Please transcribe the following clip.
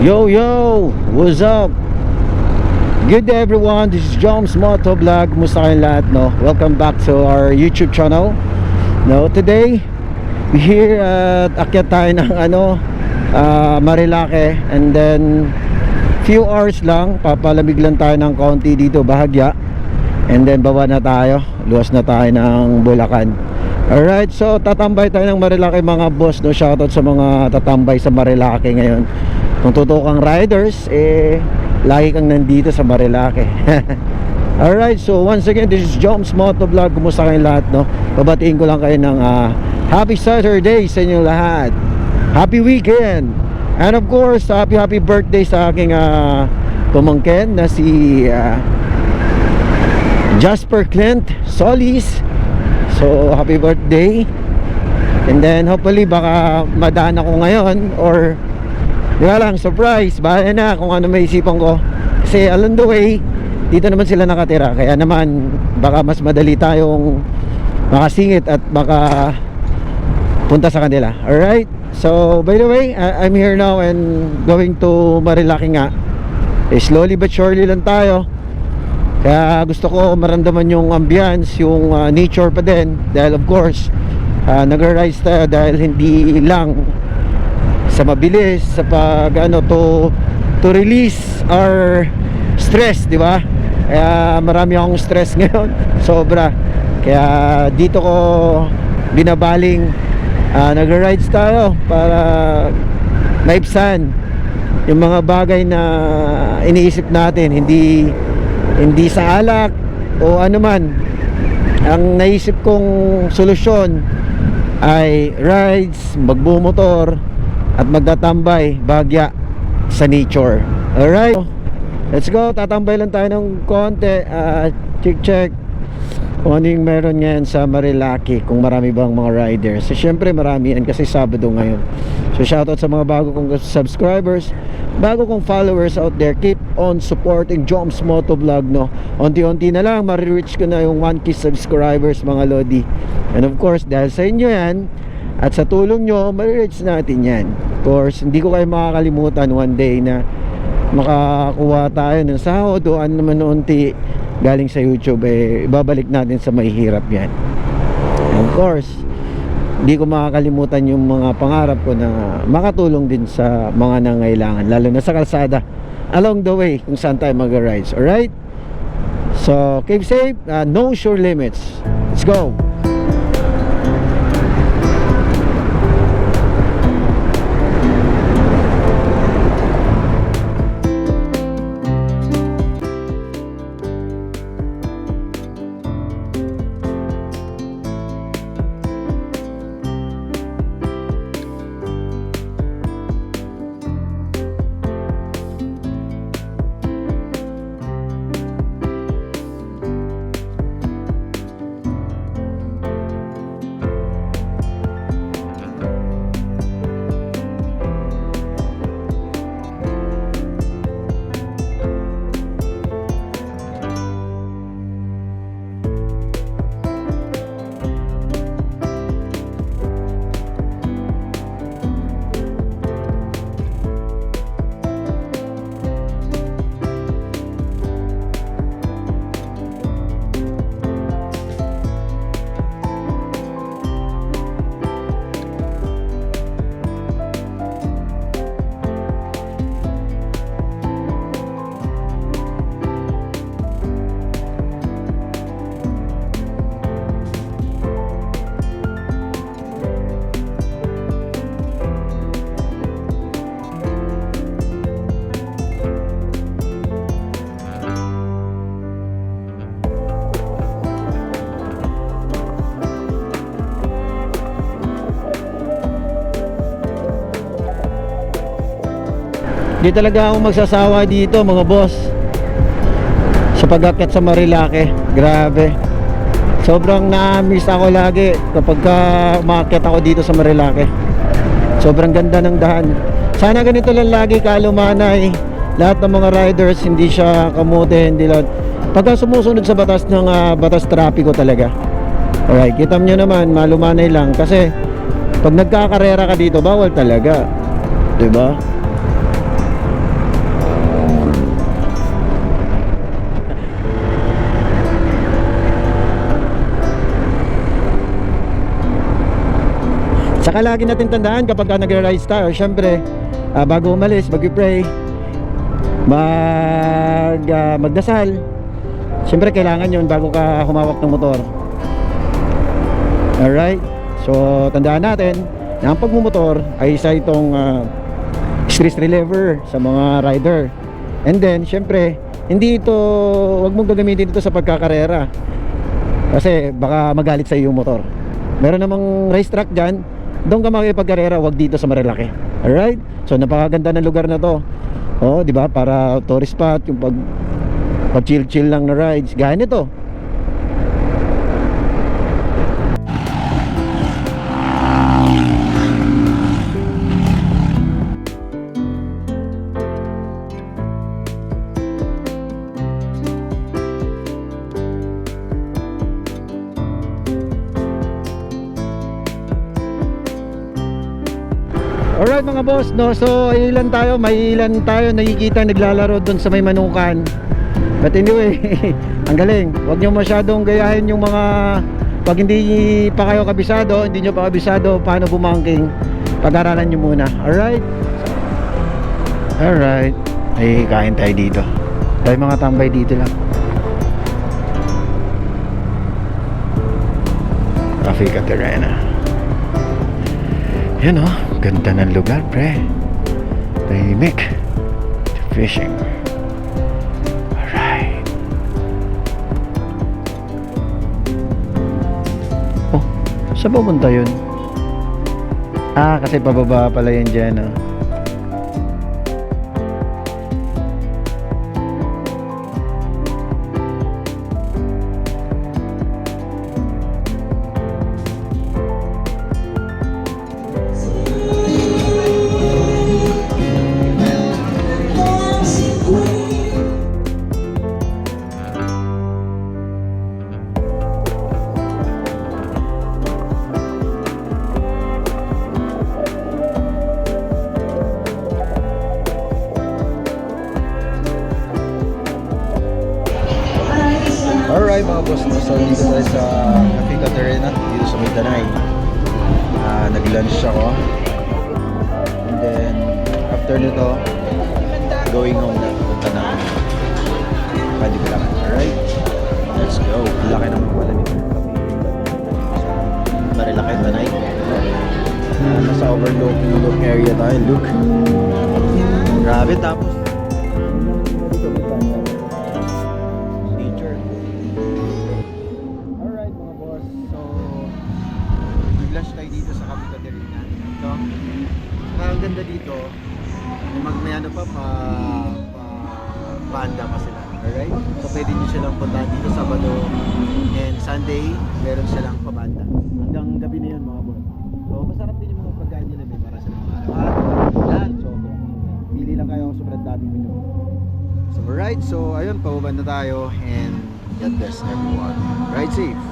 Yo yo, what's up? Good day everyone, this is Joms Moto Vlog. Kumusta kayong lahat, no? Welcome back to our YouTube channel. No, today we here at akyat tayo ng ano, ah, Marilake and then few hours lang, papalamig lang tayo ng konti dito, bahagya. And then baba na tayo, luwas na tayo ng Bulacan. Alright, so tatambay tayo ng Marilake mga boss, no? Shoutout sa mga tatambay sa Marilake ngayon. Kung totoo kang riders, eh, lagi kang nandito sa Marilake. Alright, so once again, this is Joms Moto Vlog. Kumusta kayong lahat, no? Babatiin ko lang kayo ng ah, Happy Saturday sa inyong lahat. Happy weekend! And of course, happy happy birthday sa aking ah, pamangkin na si ah, Jasper Clint Solis. So, happy birthday. And then, hopefully, baka madaan ako ngayon or di lang, surprise. Bahala na kung ano may isipan ko. Kasi along the way, dito naman sila nakatira. Kaya naman, baka mas madali tayong makasingit at baka punta sa kanila. Alright? So, by the way, I- I'm here now and going to Marilaki nga. Eh, slowly but surely lang tayo. Kaya gusto ko maramdaman yung ambience, yung uh, nature pa din dahil of course uh, nag-rise tayo dahil hindi lang sa mabilis sa pag ano to to release our stress, di ba? Kaya marami akong stress ngayon, sobra. Kaya dito ko binabaling uh, nag-rides tayo para maipsan yung mga bagay na iniisip natin, hindi hindi sa alak o ano man ang naisip kong solusyon ay rides, magbumotor at magtatambay bagya sa nature. Alright. Let's go, tatambay lang tayo ng konti. Uh, check check. Kung ano yung meron ngayon sa Marilaki kung marami bang mga riders. So syempre marami yan kasi Sabado ngayon. So shoutout sa mga bago kong subscribers bago kong followers out there. Keep on supporting Joms Moto Vlog no? Unti-unti na lang marireach ko na yung 1k subscribers mga lodi. And of course dahil sa inyo yan at sa tulong nyo marireach natin yan. Of course hindi ko kayo makakalimutan one day na makakuha tayo ng sahod o ano naman unti galing sa YouTube eh ibabalik natin sa mahihirap yan. And of course hindi ko makakalimutan yung mga pangarap ko na makatulong din sa mga nangailangan lalo na sa kalsada along the way kung saan tayo mag-rides alright? So keep safe uh, no sure limits. Let's go Di talaga ako magsasawa dito mga boss. Sa pag-akyat sa Marilake Grabe. Sobrang na-miss ako lagi Kapag ka ako dito sa Marilake. Sobrang ganda ng daan. Sana ganito lang lagi kalumanay. Lahat ng mga riders Hindi siya kamote Hindi lang Pagka sumusunod sa batas ng ah, batas trapiko talaga. Alright, kita nyo naman Malumanay lang. Kasi pag nagkakarera ka dito Bawal talaga. 'Di ba? Saka lagi natin tandaan kapag ka nag-ride tayo, syempre, ah, bago umalis, mag-pray, mag, ah, magdasal. Syempre, kailangan yon bago ka humawak ng motor. Alright? So, tandaan natin na ang pagmumotor ay isa itong ah, stress reliever sa mga rider. And then, syempre, hindi ito, wag mong gagamitin ito sa pagkakarera. Kasi baka magalit sa iyo yung motor. Meron namang racetrack dyan, doon ka makikipagkarera, wag dito sa Marilaki. Alright? So, napakaganda ng lugar na to. Oh, di ba? Para tourist spot, yung pag pag chill chill lang na rides. Gaya nito. Alright mga boss, no? So ilan tayo, may ilan tayo nakikita naglalaro doon sa may manukan. But anyway, ang galing. Huwag nyo masyadong gayahin yung mga pag hindi pa kayo kabisado, hindi nyo pa kabisado paano bumangking. Pag-aralan nyo muna. Alright? Alright. Ay, kain tayo dito. Tayo mga tambay dito lang. Cafe Caterina. Yan oh, ganda ng lugar pre. Tahimik. Fishing. Alright. Oh, saan pupunta yun? Ah, kasi pababa pala yan dyan oh. So dito tayo sa Cafe Caterina, dito sa Mindanay. Ah, Nag-lunch ako. And then, after nito, going home na. Punta na. Pwede ko lang. Alright? Let's go. Laki naman pala nito. Marilaki Tanay. Nasa overlook look area tayo. Look. Grabe tapos. Saka ang ganda dito, mag may ano pa, pa, pa banda pa sila. Alright? So pwede nyo silang puntahan dito Sabado and Sunday, meron silang pabanda. Hanggang gabi na yun mga boss. So masarap din yung mga pagkain nila, may para silang araw-araw. Yan, so pili lang kayo sobrang daming menu. So alright, so ayun, pababa na tayo and God bless everyone. Ride safe.